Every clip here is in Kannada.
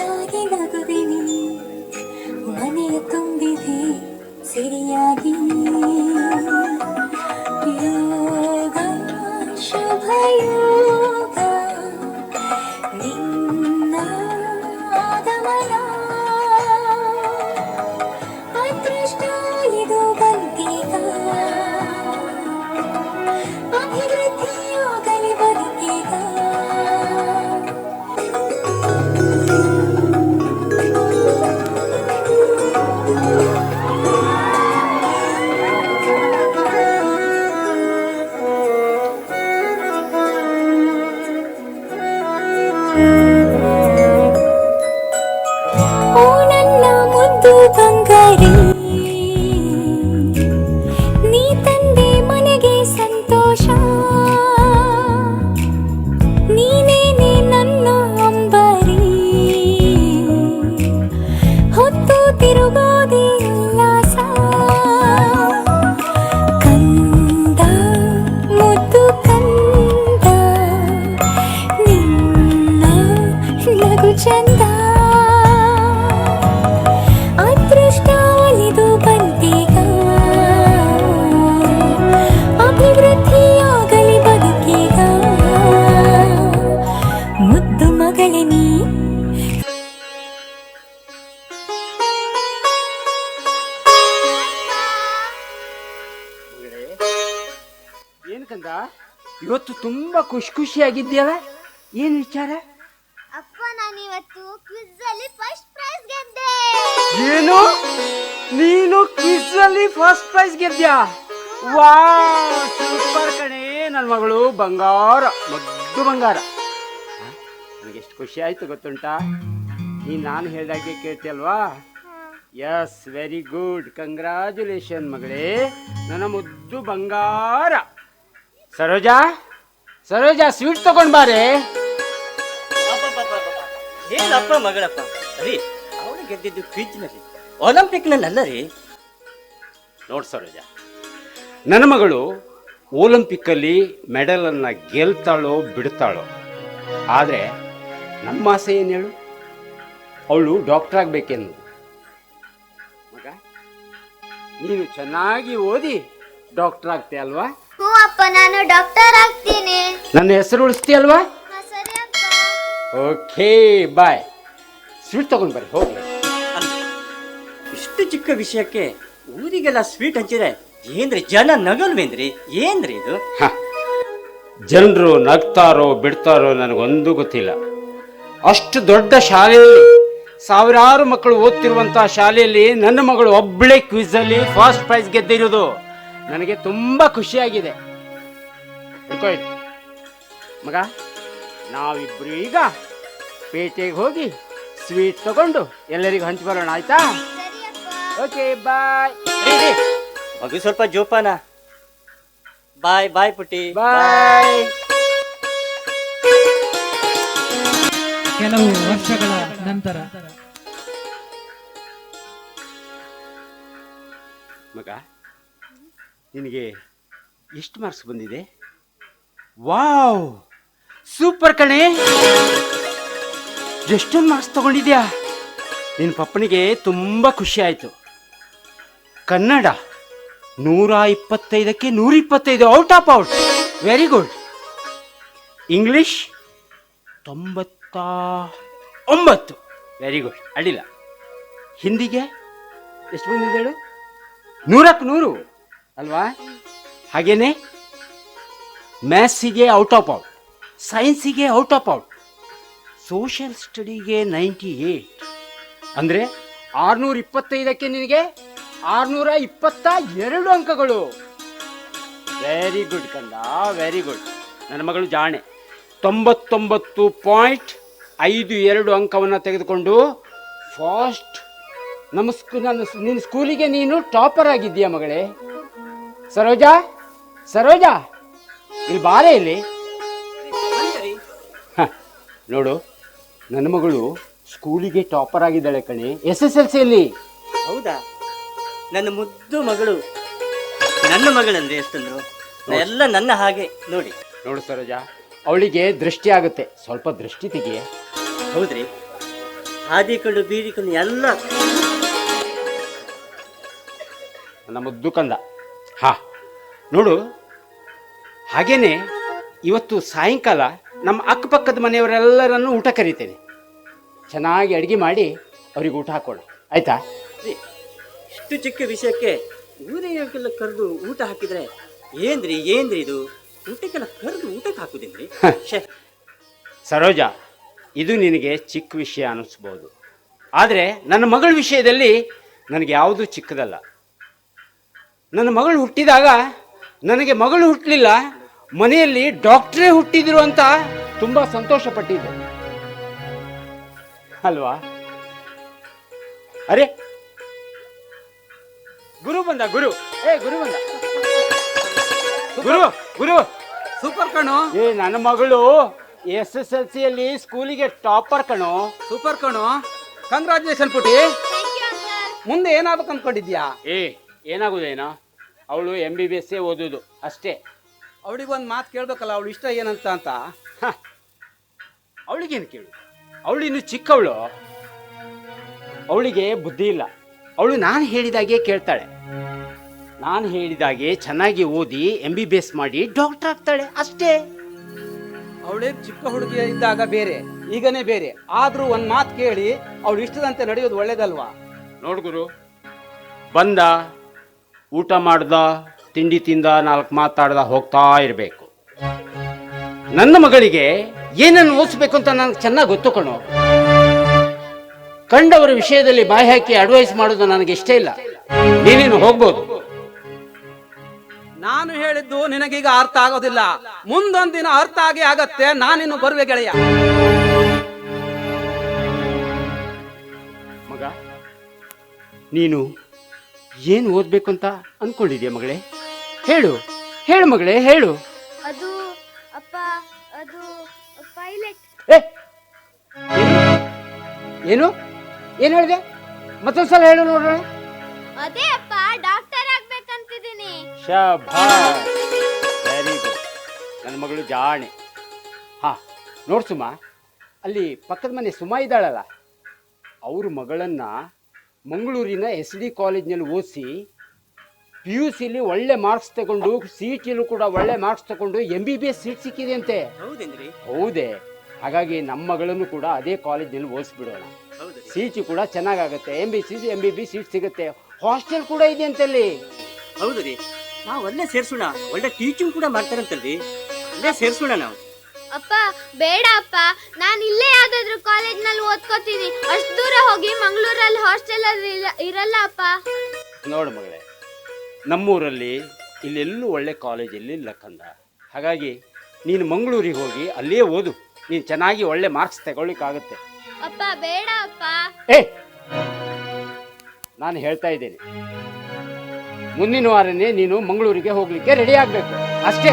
ಮುದ್ದಾಗಿ ನಗುದಿನಿ ತುಂಬಾ ಖುಷಿ ಖುಷಿಯಾಗಿದ್ಯಲ್ಲ ಏನು ವಿಚಾರ? ಅಪ್ಪ ನಾನು ಇವತ್ತು ಕ್ವಿಜ್ ಅಲ್ಲಿ ಫಸ್ಟ್ ಪ್ರೈಸ್ ಗೆದ್ದೆ. ಏನು? ನೀನು ಕ್ವಿಜ್ ಅಲ್ಲಿ ಫಸ್ಟ್ ಪ್ರೈಸ್ ಗೆದ್ದ್ಯಾ? ವಾ ಸೂಪರ್ ಕಣೆ ನನ್ನ ಮಗಳು ಬಂಗಾರ ಮದ್ದು ಬಂಗಾರ. ನನಗೆ ಎಷ್ಟು ಖುಷಿ ಆಯ್ತು ಗೊತ್ತುಂಟಾ? ನೀ ನಾನು ಹೇಳ್ದಾಗೆ ಕೇಳ್ತಿಯಲ್ವಾ? ಎಸ್ ವೆರಿ ಗುಡ್ ಕಂಗ್ರ್ಯಾಚುಲೇಷನ್ ಮಗಳೇ. ನನ್ನ ಮುದ್ದು ಬಂಗಾರ. ಸರೋಜಾ? ಸರೋಜಾ ಸ್ವೀಟ್ ತಗೊಂಡ್ ಬಾರೆ? ಏನಪ್ಪ ಮಗಳಪ್ಪ? ರೀ ಅವನು ಗೆದ್ದಿದ್ದು ಕ್ವಿಜ್ನಲ್ಲಿ ಒಲಿಂಪಿಕ್ನಲ್ಲ ರೀ? ನೋಡ್ ಸರೋಜ ನನ್ನ ಮಗಳು ಒಲಿಂಪಿಕ್ಕಲ್ಲಿ ಮೆಡಲನ್ನು ಗೆಲ್ತಾಳೋ ಬಿಡ್ತಾಳೋ? ಆದರೆ ನಮ್ಮ ಆಸೆ ಏನು ಹೇಳು ಅವಳು ಡಾಕ್ಟರ್ ಆಗಬೇಕೆಂದು. ಮಗ ನೀನು ಚೆನ್ನಾಗಿ ಓದಿ ಡಾಕ್ಟರ್ ಆಗ್ತೀಯ ಅಲ್ವಾ? ಹ್ಞೂ ಅಪ್ಪ ನಾನು ಡಾಕ್ಟರ್ ಆಗ್ತೀನಿ. ನನ್ನ ಹೆಸರು ಹಾ, ಸರಿ ಅಪ್ಪ. ಓಕೆ ಬಾಯ್ ಸ್ವೀಟ್ ತಗೊಂಡು ಬರ್ರಿ ಹೋಗಿ ಇಷ್ಟು ಚಿಕ್ಕ ವಿಷಯಕ್ಕೆ ಊರಿಗೆಲ್ಲ ಸ್ವೀಟ್ ಹಂಚಿದ್ರೆ ಏನ್ರಿ ಜನ ನಗಲ್ವೇನ್ರಿ? ಏನ್ರಿ ಇದು? ಜನರು ನಗ್ತಾರೋ ಬಿಡ್ತಾರೋ ನನಗೊಂದು ಗೊತ್ತಿಲ್ಲ. ಅಷ್ಟು ದೊಡ್ಡ ಶಾಲೆಯಲ್ಲಿ ಸಾವಿರಾರು ಮಕ್ಕಳು ಓದ್ತಿರುವಂತಹ ಶಾಲೆಯಲ್ಲಿ ನನ್ನ ಮಗಳು ಒಬ್ಬಳೇ ಕ್ವಿಝಲ್ಲಿ ಫಸ್ಟ್ ಪ್ರೈಸ್ ಗೆದ್ದಿರೋದು. ನನಗೆ ತುಂಬಾ ಖುಷಿಯಾಗಿದೆ. ಮಗ ನಾವಿಬ್ರು ಈಗ ಪೇಟೆಗೆ ಹೋಗಿ ಸ್ವೀಟ್ ತಗೊಂಡು ಎಲ್ಲರಿಗೂ ಹಂಚಿ ಬರೋಣ ಆಯ್ತಾ? ಸರಿ ಅಪ್ಪ ಓಕೆ ಬಾಯ್. ರೀ, ರೀ, ಮಗು ಸ್ವಲ್ಪ ಜೋಪಾನ. ಬಾಯ್ ಬಾಯ್ ಪುಟ್ಟಿ. ಬಾಯ್. ಕೆಲವು ವರ್ಷಗಳ ನಂತರ. ಮಗ ನಿನಗೆ ಎಷ್ಟು ಮಾರ್ಕ್ಸ್ ಬಂದಿದೆ? ವಾವ್! ಸೂಪರ್ ಕಣೆ! ಎಷ್ಟೊಂದು ಮಾರ್ಕ್ಸ್ ತಗೊಂಡಿದ್ಯಾ? ನಿನ್ನ ಪಪ್ಪನಿಗೆ ತುಂಬ ಖುಷಿ ಆಯಿತು. ಕನ್ನಡ ನೂರ ಇಪ್ಪತ್ತೈದಕ್ಕೆ ನೂರ ಇಪ್ಪತ್ತೈದು out of out. Very good English ತೊಂಬತ್ತ ಒಂಬತ್ತು. ವೆರಿ ಗುಡ್ ಅಡ್ಡಿಲ್ಲ. ಹಿಂದಿಗೆ ಎಷ್ಟು ಬಂದಿದ್ದೇಳು ನೂರಕ್ಕೆ ನೂರು. ಅಲ್ವಾ? ಹಾಗೇನೆ ಮ್ಯಾಥ್ಸಿಗೆ ಔಟ್ ಆಫ್ ಔಟ್ ಸೈನ್ಸಿಗೆ ಔಟ್ ಆಫ್ ಔಟ್ ಸೋಷಿಯಲ್ ಸ್ಟಡಿಗೆ ನೈಂಟಿ ಏಟ್. ಅಂದರೆ ಆರುನೂರ ಇಪ್ಪತ್ತೈದಕ್ಕೆ ನಿನಗೆ ಆರುನೂರ ಇಪ್ಪತ್ತ ಎರಡು ಅಂಕಗಳು. ವೆರಿ ಗುಡ್ ಕಂದ ವೆರಿ ಗುಡ್ ನನ್ನ ಮಗಳು ಜಾಣೆ. ತೊಂಬತ್ತೊಂಬತ್ತು ಪಾಯಿಂಟ್ ಐದು ಎರಡು ಅಂಕವನ್ನು ತೆಗೆದುಕೊಂಡು ಫಾಸ್ಟ್ ನಮ್ಮ ಸ್ಕೂ ನನ್ನ ನಿನ್ನ ಸ್ಕೂಲಿಗೆ ನೀನು ಟಾಪರ್ ಆಗಿದ್ದೀಯ ಮಗಳೇ? ಸರೋಜಾ ಸರೋಜಾ ಇಲ್ಲಿ ಬಾರೆ ಇಲ್ಲಿ. ಹ, ನೋಡು ನನ್ನ ಮಗಳು ಸ್ಕೂಲಿಗೆ ಟಾಪರ್ ಆಗಿದ್ದಾಳೆ ಕಣೆ. ಎಸ್ ಎಸ್ ಎಲ್ ಸಿ ಅಲ್ಲಿ. ಹೌದಾ? ನನ್ನ ಮುದ್ದು ಮಗಳು. ನನ್ನ ಮಗಳಂದ್ರೆ ಎಷ್ಟಂದ್ರು? ಎಲ್ಲ ನನ್ನ ಹಾಗೆ ನೋಡಿ. ನೋಡು ಸರೋಜಾ ಅವಳಿಗೆ ದೃಷ್ಟಿ ಆಗುತ್ತೆ. ಸ್ವಲ್ಪ ದೃಷ್ಟಿ ತೆಗೆಯ. ಹೌದ್ರಿ. ಹಾದಿ ಕಂಡು ಬೀದಿ ಕಣ್ಣು ಎಲ್ಲ. ನನ್ನ ಮುದ್ದು ಕಂದ. ಹಾ ನೋಡು. ಹಾಗೇನೆ ಇವತ್ತು ಸಾಯಂಕಾಲ ನಮ್ಮ ಅಕ್ಕಪಕ್ಕದ ಮನೆಯವರೆಲ್ಲರನ್ನು ಊಟ ಕರಿತೇನೆ. ಚೆನ್ನಾಗಿ ಅಡುಗೆ ಮಾಡಿ ಅವ್ರಿಗೆ ಊಟ ಹಾಕೋಣ ಆಯ್ತಾ? ರೀ, ಇಷ್ಟು ಚಿಕ್ಕ ವಿಷಯಕ್ಕೆ ಊರಿಗೆಲ್ಲ ಕರೆದು ಊಟ ಹಾಕಿದ್ರೆ ಏನ್ರಿ ಏನ್ರಿ ಇದು? ಊಟಕ್ಕೆಲ್ಲ ಕರೆದು ಊಟಕ್ಕೆ ಹಾಕುದೇನ್ರಿ ಸರೋಜ ಇದು ನಿನಗೆ ಚಿಕ್ಕ ವಿಷಯ ಅನಿಸ್ಬೋದು. ಆದರೆ ನನ್ನ ಮಗಳ ವಿಷಯದಲ್ಲಿ ನನಗೆ ಯಾವುದೂ ಚಿಕ್ಕದಲ್ಲ. ನನ್ನ ಮಗಳು ಹುಟ್ಟಿದಾಗ ನನಗೆ ಮಗಳು ಹುಟ್ಟಲಿಲ್ಲ ಮನೆಯಲ್ಲಿ ಡಾಕ್ಟ್ರೇ ಹುಟ್ಟಿದ್ರು ಅಂತ ತುಂಬ ಸಂತೋಷ ಪಟ್ಟಿದ್ದೆ ಅಲ್ವಾ? ಅರೆ ಗುರು ಬಂದ ಗುರು. ಏ ಗುರು ಬಂದ. ಗುರು ಗುರು. ಸೂಪರ್ ಕಣೋ. ಏ ನನ್ನ ಮಗಳು ಎಸ್ ಎಸ್ ಎಲ್ ಸಿಯಲ್ಲಿ ಸ್ಕೂಲಿಗೆ ಟಾಪರ್ ಕಣು. ಸೂಪರ್ ಕಣೋ. ಕಂಗ್ರಾಚುಲೇಷನ್ ಪುಟಿ ಥ್ಯಾಂಕ್ ಯು ಅಂಕಲ್ ಮುಂದೆ ಏನಾಗ್ಬೇಕು ಅನ್ಕೊಂಡಿದ್ಯಾ ಏ ಏನಾಗುದೇನೋ ಅವಳು ಎಂ ಬಿ ಬಿ ಎಸ್ ಓದೋದು ಅಷ್ಟೇ. ಅವಳಿಗೆ ಒಂದು ಮಾತು ಕೇಳಬೇಕಲ್ಲ ಅವಳು ಇಷ್ಟ ಏನಂತ ಅಂತ? ಅವಳಿಗೇನು ಕೇಳು? ಅವಳು ಇನ್ನು ಚಿಕ್ಕವಳು. ಅವಳಿಗೆ ಬುದ್ಧಿ ಇಲ್ಲ. ಅವಳು ನಾನು ಹೇಳಿದಾಗೆ ಕೇಳ್ತಾಳೆ. ನಾನು ಹೇಳಿದಾಗೆ ಚೆನ್ನಾಗಿ ಓದಿ ಎಂ ಬಿ ಬಿ ಎಸ್ ಮಾಡಿ ಡಾಕ್ಟರ್ ಆಗ್ತಾಳೆ ಅಷ್ಟೇ. ಅವಳೇ ಚಿಕ್ಕ ಹುಡುಗಿ ಇದ್ದಾಗ ಬೇರೆ ಈಗನೇ ಬೇರೆ. ಆದರೂ ಒಂದು ಮಾತು ಕೇಳಿ ಅವಳು ಇಷ್ಟದಂತೆ ನಡೆಯೋದು ಒಳ್ಳೇದಲ್ವಾ? ನೋಡ್ಗುರು ಬಂದ ಊಟ ಮಾಡ್ದ ತಿಂಡಿ ತಿಂದ ನಾಲ್ಕು ಮಾತಾಡ್ದ ಹೋಗ್ತಾ ಇರಬೇಕು. ನನ್ನ ಮಗಳಿಗೆ ಏನನ್ನು ಓದಿಸ್ಬೇಕು ಅಂತ ನನಗೆ ಚೆನ್ನಾಗಿ ಗೊತ್ತು ಕಣೋ. ಕಂಡವರ ವಿಷಯದಲ್ಲಿ ಬಾಯಿ ಹಾಕಿ ಅಡ್ವೈಸ್ ಮಾಡೋದು ನನಗೆ ಇಷ್ಟ ಇಲ್ಲ. ನೀನೇನು ಹೋಗ್ಬೋದು? ನಾನು ಹೇಳಿದ್ದು ನಿನಗೀಗ ಅರ್ಥ ಆಗೋದಿಲ್ಲ. ಮುಂದೊಂದಿನ ಅರ್ಥ ಆಗಿ ಆಗತ್ತೆ ನಾನಿನ್ನು ಬರುವೆ ಗೆಳೆಯ. ಮಗ ನೀನು ಏನು ಓದ್ಬೇಕು ಅಂತ ಅನ್ಕೊಂಡಿದ್ಯಾ ಮಗಳೇ? ಹೇಳು ಹೇಳು ಮಗಳೇ ಹೇಳು. ಅದು ಅಪ್ಪ ಅದು ಪೈಲಟ್ ಏ ಏನು? ಏನು? ಹೇಳಿದೆ? ಮತ್ತೊಂದ್ಸಲ ಹೇಳು ನೋಡೋಣ. ಅದೇ ಅಪ್ಪ ಡಾಕ್ಟರ್ ಆಗ್ಬೇಕಂತಿದ್ದೀನಿ. ಶಭಾಷ್. ವೆರಿ ಗುಡ್ ನನ್ನ ಮಗಳು ಜಾಣೆ. ಹಾ ನೋಡ್ಸುಮ್ಮ ಸುಮ. ಅಲ್ಲಿ ಪಕ್ಕದ ಮನೆ ಸುಮಾ ಇದ್ದಾಳಲ್ಲ. ಅವ್ರ ಮಗಳನ್ನ ಮಂಗಳೂರಿನ ಎಸ್ ಡಿ ಕಾಲೇಜ್ನಲ್ಲಿ ಓದಿಸಿ ಪಿ ಯು ಸಿಲಿ ಒಳ್ಳೆ ಮಾರ್ಕ್ಸ್ ತಗೊಂಡು ಸಿ ಟಿಲೂ ಕೂಡ ಒಳ್ಳೆ ಮಾರ್ಕ್ಸ್ ತಗೊಂಡು M B B S seat ಸಿಕ್ಕಿದೆ ಅಂತೆ ಹೌದೇನ್ರಿ? ಹೌದೇ. ಹಾಗಾಗಿ ನಮ್ಮ ಮಗಳನ್ನು ಕೂಡ ಅದೇ ಕಾಲೇಜ್ನಲ್ಲಿ ಓದಿಸ್ಬಿಡೋಣ. ಸಿ ಟಿ ಕೂಡ ಚೆನ್ನಾಗಾಗುತ್ತೆ. M B C M B B seat ಸಿಗುತ್ತೆ. ಹಾಸ್ಟೆಲ್ ಕೂಡ ಇದೆ ಅಂತಲ್ಲಿ. ರೀ ನಾವು ಅಲ್ಲೇ ಸೇರ್ಸೋಣ. ಒಳ್ಳೆ ಟೀಚಿಂಗ್ ಕೂಡ ಮಾಡ್ತಾರಂತಲ್ರಿ. ಅಲ್ಲೇ ಸೇರ್ಸೋಣ ನಾವು. ಅಪ್ಪ ಬೇಡ ಅಪ್ಪ. ನಾನು ಇಲ್ಲೇ ಯಾವ್ದಾದ್ರು ಕಾಲೇಜ್ನಲ್ಲಿ ಓದ್ಕೋತೀನಿ. ಅಷ್ಟು ದೂರ ಹೋಗಿ ಮಂಗಳೂರಲ್ಲಿ ಹಾಸ್ಟೆಲ್ ಅಲ್ಲಿ ಇರಲ್ಲ ಅಪ್ಪ. ನೋಡು ಮಗಳೇ ನಮ್ಮೂರಲ್ಲಿ ಇಲ್ಲೆಲ್ಲೂ ಒಳ್ಳೆ ಕಾಲೇಜ್ ಇಲ್ಲ ಕಂದ. ಹಾಗಾಗಿ ನೀನು ಮಂಗಳೂರಿಗೆ ಹೋಗಿ ಅಲ್ಲೇ ಓದು. ನೀನು ಚೆನ್ನಾಗಿ ಒಳ್ಳೆ ಮಾರ್ಕ್ಸ್ ತಗೊಳ್ಳಿಕ್ಕಾಗುತ್ತೆ. ಅಪ್ಪ ಬೇಡ ಅಪ್ಪ. ಏ! ನಾನು ಹೇಳ್ತಾ ಇದ್ದೇನೆ. ಮುಂದಿನ ವಾರನೇ ನೀನು ಮಂಗಳೂರಿಗೆ ಹೋಗ್ಲಿಕ್ಕೆ ರೆಡಿ ಆಗಬೇಕು. ಅಷ್ಟೇ.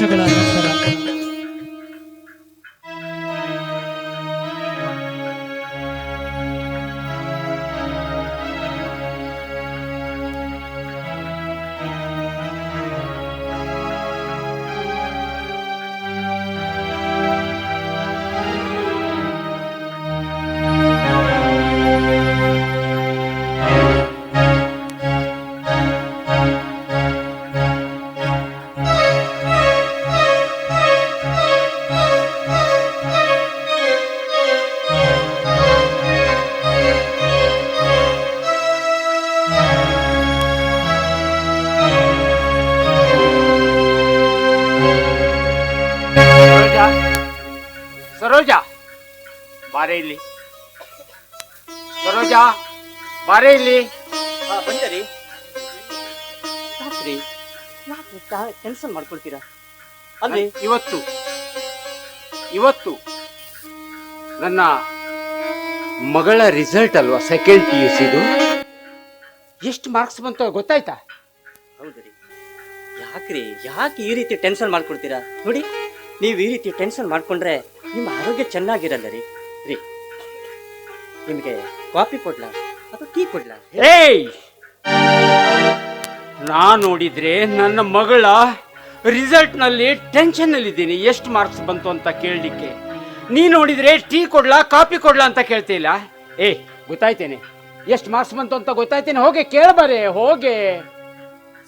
ಎರಡು ವರ್ಷಗಳ ನಂತರ ಯಾಕೆ ಕ್ಯಾನ್ಸಲ್ ಮಾಡ್ಕೊಳ್ತೀರಾ? ಅಲ್ಲಿ ಇವತ್ತು. ಇವತ್ತು. ನನ್ನ ಮಗಳ ರಿಸಲ್ಟ್ ಅಲ್ವಾ ಸೆಕೆಂಡ್ ಪಿ ಯು ಸಿದು ಎಷ್ಟು ಮಾರ್ಕ್ಸ್ ಬಂತು ಗೊತ್ತಾಯ್ತಾ? ಹೌದ್ರಿ. ಯಾಕ್ರಿ ಯಾಕೆ ಈ ರೀತಿ ಟೆನ್ಷನ್ ಮಾಡ್ಕೊಳ್ತೀರಾ? ನೋಡಿ ನೀವು ಈ ರೀತಿ ಟೆನ್ಷನ್ ಮಾಡ್ಕೊಂಡ್ರೆ ನಿಮ್ಮ ಆರೋಗ್ಯ ಚೆನ್ನಾಗಿರಲ್ಲ ರೀ ರೀ ನಿಮಗೆ ಕಾಫಿ ಕೊಡ್ಲಾ ಅಥವಾ ಟೀ ಕೊಡ್ಲಾ? ಏಯ್! ನಾ ನೋಡಿದ್ರೆ ನನ್ನ ಮಗಳ ರಿಸಲ್ಟ್ನಲ್ಲಿ ಟೆನ್ಷನ್ ಅಲ್ಲಿ ಇದ್ದೀನಿ ಎಷ್ಟು ಮಾರ್ಕ್ಸ್ ಬಂತು ಅಂತ ಕೇಳಲಿಕ್ಕೆ. ನೀ ನೋಡಿದ್ರೆ ಟೀ ಕೊಡ್ಲಾ ಕಾಫಿ ಕೊಡ್ಲಾ ಅಂತ ಕೇಳ್ತಿಲ್ಲ ಏ ಗೊತ್ತಾಯ್ತೇನೆ. ಎಷ್ಟು ಮಾರ್ಕ್ಸ್ ಬಂತು ಅಂತ ಗೊತ್ತಾಯ್ತೇನೆ. ಹೋಗಿ ಕೇಳಬಾರೆ ಹೋಗೆ.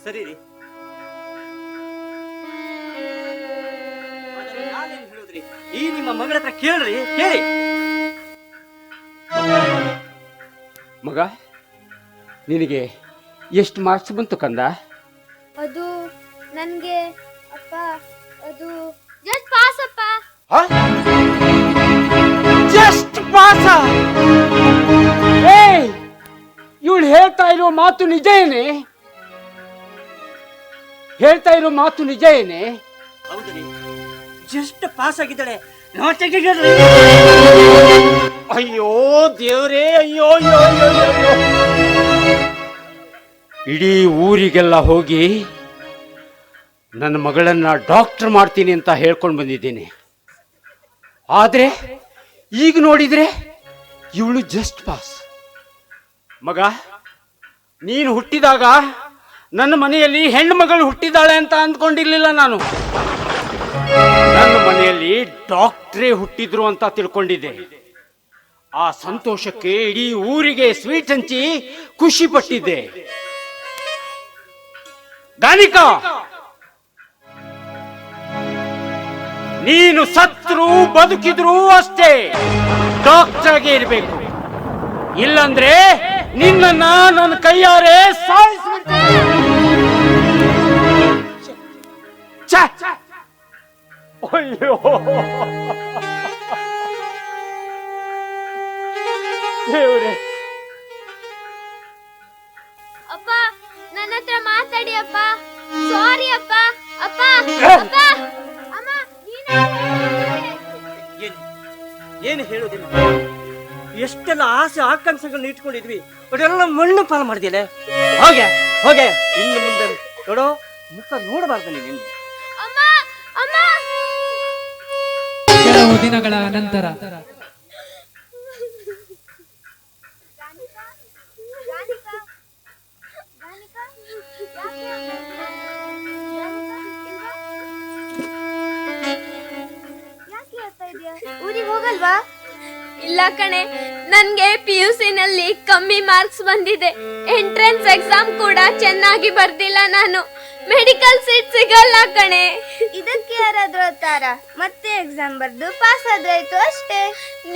ಸರಿ ರೀ. ಈ ನಿಮ್ಮ ಮಗಳ ಹತ್ರ ಕೇಳ್ರಿ ಕೇಳಿ. ಮಗ ನಿನಗೆ ಎಷ್ಟು ಮಾರ್ಕ್ಸ್ ಬಂತು ಕಂದ? ಅದು ನನಗೆ ಅಪ್ಪ ಅದು ಜಸ್ಟ್ ಪಾಸ್ ಅಪ್ಪ. ಜಸ್ಟ್ ಪಾಸ ಏಯ್ ಇವಳು ಹೇಳ್ತಾ ಇರೋ ಮಾತು ನಿಜ ಏನೇ? ಹೇಳ್ತಾ ಇರೋ ಮಾತು ನಿಜ ಏನೇ? ಹೌದು ರೀ ಜಸ್ಟ್ ಪಾಸ್ ಆಗಿದ್ದಾಳೆ. ನಾಟ್ ಅಯ್ಯೋ ದೇವ್ರೇ ಅಯ್ಯೋ ಅಯ್ಯೋ ಅಯ್ಯೋ, ಅಯ್ಯೋ, ಅಯ್ಯೋ. ಇಡೀ ಊರಿಗೆಲ್ಲ ಹೋಗಿ ನನ್ನ ಮಗಳನ್ನ ಡಾಕ್ಟರ್ ಮಾಡ್ತೀನಿ ಅಂತ ಹೇಳ್ಕೊಂಡು ಬಂದಿದ್ದೀನಿ. ಆದ್ರೆ ಈಗ ನೋಡಿದ್ರೆ ಇವಳು ಜಸ್ಟ್ ಪಾಸ್ ಮಗ, ನೀನು ಹುಟ್ಟಿದಾಗ ನನ್ನ ಮನೆಯಲ್ಲಿ ಹೆಣ್ಣು ಮಗಳು ಹುಟ್ಟಿದ್ದಾಳೆ ಅಂತ ಅಂದ್ಕೊಂಡಿರ್ಲಿಲ್ಲ ನಾನು. ನನ್ನ ಮನೆಯಲ್ಲಿ ಡಾಕ್ಟ್ರೇ ಹುಟ್ಟಿದ್ರು ಅಂತ ತಿಳ್ಕೊಂಡಿದ್ದೆ. ಆ ಸಂತೋಷಕ್ಕೆ ಇಡೀ ಊರಿಗೆ ಸ್ವೀಟ್ ಹಂಚಿ ಖುಷಿ ಪಟ್ಟಿದ್ದೆ. ಗಾನಿಕಾ! ನೀನು ಸತ್ರು ಬದುಕಿದ್ರು ಅಷ್ಟೇ. ಡಾಕ್ಟರ್ ಆಗಿ ಇರಬೇಕು. ಇಲ್ಲಂದ್ರೆ ನಿನ್ನನ್ನ ನನ್ನ ಕೈಯಾರೆ! ಅಯ್ಯೋ. ದೇವ್ರೆ. ಹತ್ರ ಮಾತಾಡಿ ಅಪ್ಪ. ಸಾರಿ ಅಪ್ಪ ಅಪ್ಪ ಅಪ್ಪ. ಅಮ್ಮ ನೀನೇ ಏನು ಏನು ಹೇಳೋದಿಲ್ಲ ಎಷ್ಟೆಲ್ಲ ಆಸೆ ಆಕಾಂಕ್ಷೆಗಳನ್ನ ಇಟ್ಕೊಂಡಿದ್ವಿ. ಅದೆಲ್ಲ ಮಣ್ಣು ಪಾಲು ಮಾಡಿದ್ಯಲ್ಲ? ಹೋಗೆ ಹೋಗೆ. ಇನ್ನು ಮುಂದೆ ನೋಡೋ ಮುಖ ನೋಡಬಾರ್ದು ನೀನು. ಅಮ್ಮ ಅಮ್ಮ. ಕೆಲವು ದಿನಗಳ ನಂತರ ಊರಿಗೆ ಹೋಗಲ್ವಾ? ಇಲ್ಲ ಕಣೆ ನನ್ಗೆ ಪಿ ಯು ನಲ್ಲಿ ಕಮ್ಮಿ ಮಾರ್ಕ್ಸ್ ಬಂದಿದೆ. ಎಂಟ್ರೆನ್ಸ್ ಎಕ್ಸಾಮ್ ಕೂಡ ಚೆನ್ನಾಗಿ ಬರ್ದಿಲ್ಲ ನಾನು. ಮೆಡಿಕಲ್ ಸೀಟ್ ಸಿಗಲ್ಲ ಕಣೆ. ಇದಕ್ಕೆ ಯಾರಾದ್ರೂ ಓದ್ತಾರ ಮತ್ತೆ ಎಕ್ಸಾಮ್ ಬರ್ದು ಪಾಸ್ ಆದ್ರಾಯ್ತು ಅಷ್ಟೇ.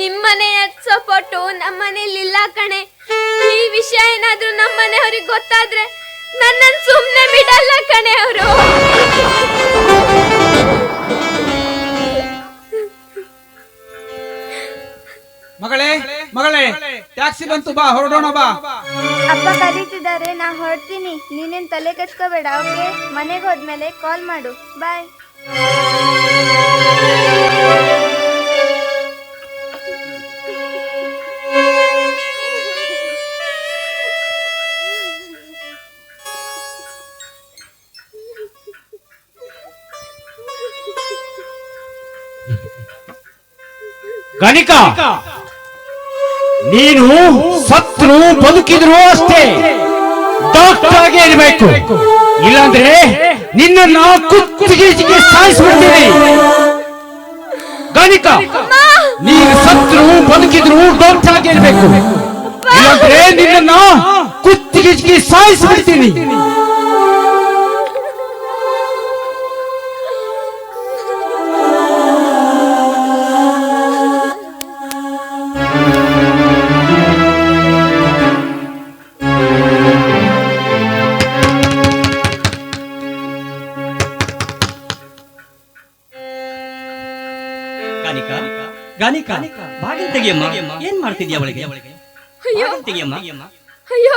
ನಿಮ್ಮನೆಯ ಸಪೋರ್ಟು ನಮ್ಮನೇಲಿ ಇಲ್ಲ ಕಣೆ. ಈ ವಿಷಯ ಏನಾದ್ರೂ ನಮ್ಮನೆಯವ್ರಿಗೆ ಗೊತ್ತಾದ್ರೆ ನನ್ನನ್ನು ಸುಮ್ಮನೆ ಬಿಡಲ್ಲ ಕಣೆ ಅವರು. ಮಗಳೇ ಮಗಳೇ ಟ್ಯಾಕ್ಸಿ ಬಂತು ಬಾ ಹೊರಡೋಣ ಬಾ. ಅಪ್ಪ ಕರೀತಿದ್ದಾರೆ ನಾ ಹೊರಡ್ತೀನಿ. ನೀನೇನ್ ತಲೆ ಕೆಡ್ಸ್ಕೋಬೇಡ ಓಕೆ? ಮನೆಗೆ ಹೋದ್ಮೇಲೆ ಕಾಲ್ ಮಾಡು. ಬಾಯ್ ಗಣಿಕಾ ನೀನು ಸತ್ರು ಬದುಕಿದ್ರು ಅಷ್ಟೇ. ಡಾಕ್ಟರ್ ಆಗಿ ಇರಬೇಕು. ಇಲ್ಲಾಂದ್ರೆ ನಿನ್ನನ್ನ ಕುತ್ತಿಗೆ ಸಾಯಿಸ್ಬಿಡ್ತೀನಿ. ಗಣಿಕಾ ನೀನು ಸತ್ರು ಬದುಕಿದ್ರು ಡಾಕ್ಟರ್ ಆಗಿ ಇರಬೇಕು ಇಲ್ಲಾಂದ್ರೆ ನಿನ್ನ ಕುತ್ತಿಗೆ ಸಾಯಿಸ್ಬಿಡ್ತೀನಿ. ಗಾನಿಕಾ ಬಾಗಿಲು ತೆಗಿಯಮ್ಮ. ಏನ್ ಮಾಡ್ತಿದ್ಯಾ ಅವಳಿಗೆ? ಅಯ್ಯೋ ತೆಗಿಯಮ್ಮ. ಅಯ್ಯೋ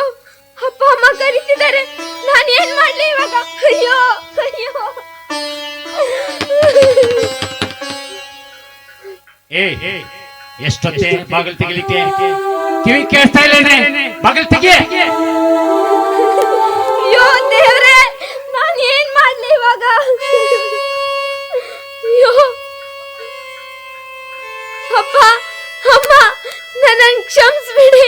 ಅಪ್ಪ ಅಮ್ಮ ಕರೀತಿದ್ದಾರೆ. ನಾನು ಏನ್ ಮಾಡ್ಲಿ ಇವಾಗ? ಅಯ್ಯೋ ಅಯ್ಯೋ. ಏ ಎಷ್ಟೊತ್ತೆ ಬಾಗಿಲು ತೆಗಿಲಿಕ್ಕೆ? ಕಿವಿ ಕೇಳ್ತಾ ಇಲ್ಲೇನೆ. ಬಾಗಿಲು ತೆಗಿ ಅಯ್ಯೋ ದೇವ್ರೆ ನಾನು ಏನ್ ಮಾಡ್ಲಿ ಇವಾಗ? ಅಯ್ಯೋ. ಅಪ್ಪ ಅಮ್ಮ ನನ್ನ ಕ್ಷಮಿಸ್ಬಿಡಿ.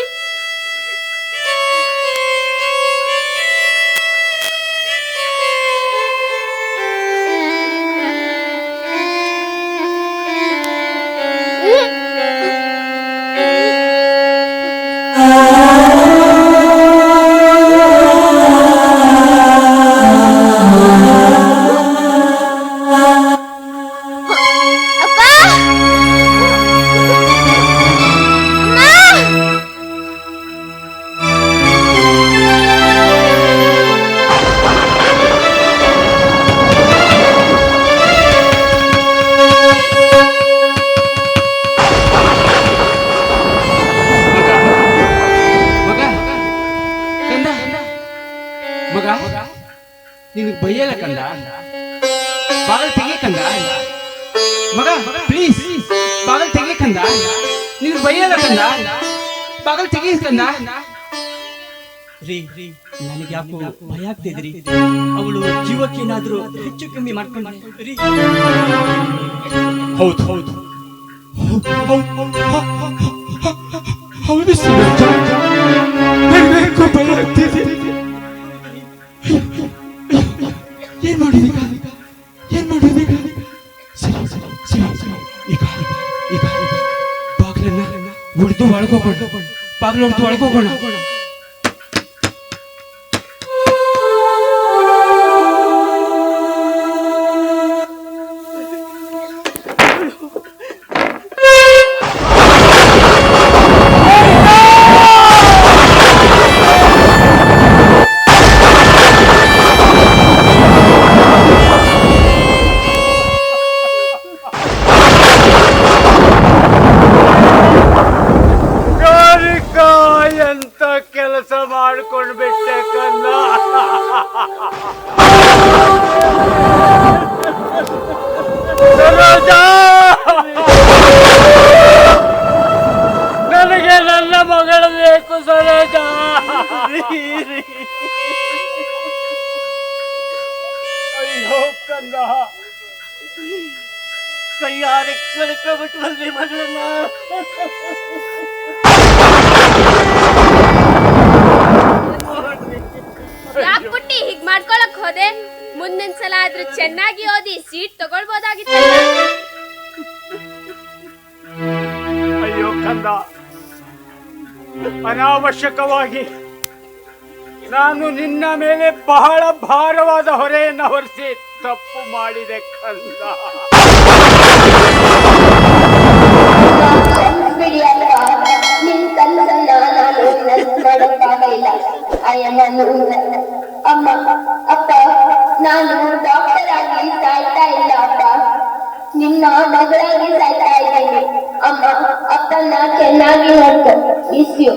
ಬೈಯಲ್ಲ ಕಂದ ಬಾಗಲ್ ಕಂದ ರೀ ನನಗೆ ಯಾಕೋ ಭಯ ಆಗ್ತಿದ್ರಿ ಅವಳು ಜೀವಕ್ಕೇನಾದ್ರೂ ಹೆಚ್ಚು ಕಮ್ಮಿ ಮಾಡ್ಕೊಂಡು ರೀ. ಹೌದು ಹೌದು. ಹೌದು ಸುರೇಶ ನನಗೂ ಭಯ ಆಗ್ತಿದೆ ಏನ್ ಮಾಡಿದೀಗ? Lortu alko gola. ಎಂತ ಕೆಲಸ ಮಾಡ್ಕೊಂಡು ಬಿಟ್ಟೆ ಕನ್ನ! ನನಗೆ ನನ್ನ ಮಗಳು ಬೇಕು ಸರೋಜ! ಅಯ್ಯೋ ಕಂದ ಕೈಯಾರೆ ಕಳ್ಕೊಬಿಟ್ಟು ಬಂದ್ರಿ ಮಗಳನ್ನ. ಹೀಗ್ ಮಾಡ್ಕೊಳಕ್ ಹೋದೆ? ಮುಂದಿನ ಸಲ ಆದ್ರೂ ಚೆನ್ನಾಗಿ ಓದಿ ಸೀಟ್ ತಗೊಳ್ಬೋದಾಗಿತ್ತು. ಅಯ್ಯೋ ಕಂದ ಅನಾವಶ್ಯಕವಾಗಿ ನಾನು ನಿನ್ನ ಮೇಲೆ ಬಹಳ ಭಾರವಾದ ಹೊರೆಯನ್ನು ಹೊರಿಸಿ ತಪ್ಪು ಮಾಡಿದೆ ಕಂದ. ಅಮ್ಮ ಅಪ್ಪ. ನಾನು ಡಾಕ್ಟರ್ ಆಗಿ ಸಾಯ್ತಾ ಇಲ್ಲ ಅಪ್ಪ. ನಿನ್ನ ಮಗಳಾಗಿ ಸಾಯ್ತಾ ಇದ್ದೀನಿ. ಅಮ್ಮ, ಅಪ್ಪನ ಚೆನ್ನಾಗಿ ನೋಡ್ಕೊ. ಈಗ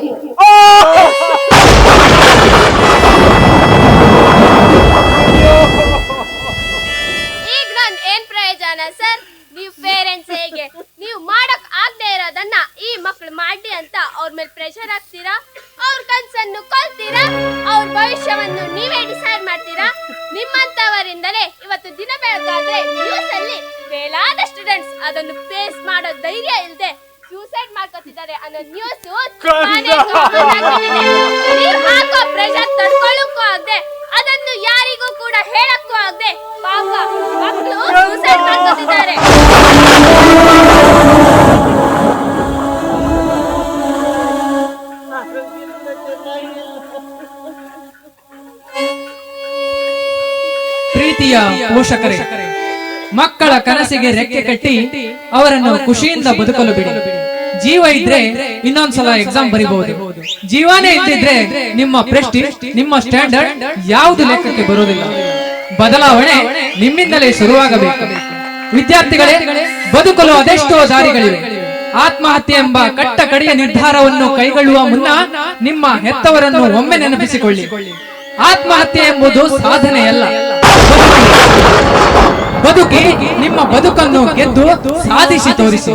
ಪ್ರೀತಿಯ ಪೋಷಕರೇ ಮಕ್ಕಳ ಕನಸಿಗೆ ರೆಕ್ಕೆ ಕಟ್ಟಿ ಅವರನ್ನು ಖುಷಿಯಿಂದ ಬದುಕಲು ಬಿಡಿ. ಜೀವ ಇದ್ರೆ ಇನ್ನೊಂದ್ಸಲ ಎಕ್ಸಾಮ್ ಬರಿಬಹುದು. ಜೀವನೇ ಇದ್ದಿದ್ರೆ ನಿಮ್ಮ ಪ್ರೆಸ್ಟೀಜ್ ನಿಮ್ಮ ಸ್ಟ್ಯಾಂಡರ್ಡ್ ಯಾವುದು ಲೆಕ್ಕಕ್ಕೆ ಬರುವುದಿಲ್ಲ. ಬದಲಾವಣೆ ನಿಮ್ಮಿಂದಲೇ ಶುರುವಾಗಬೇಕು. ವಿದ್ಯಾರ್ಥಿಗಳೇ ಬದುಕಲು ಅದೆಷ್ಟೋ ದಾರಿಗಳಿವೆ. ಆತ್ಮಹತ್ಯೆ ಎಂಬ ಕಟ್ಟ ಕಡೆಯ ನಿರ್ಧಾರವನ್ನು ಕೈಗೊಳ್ಳುವ ಮುನ್ನ ನಿಮ್ಮ ಹೆತ್ತವರನ್ನು ಒಮ್ಮೆ ನೆನಪಿಸಿಕೊಳ್ಳಿ. ಆತ್ಮಹತ್ಯೆ ಎಂಬುದು ಸಾಧನೆಯಲ್ಲ. ಬದುಕಿ ನಿಮ್ಮ ಬದುಕನ್ನು ಗೆದ್ದು ಸಾಧಿಸಿ ತೋರಿಸಿ.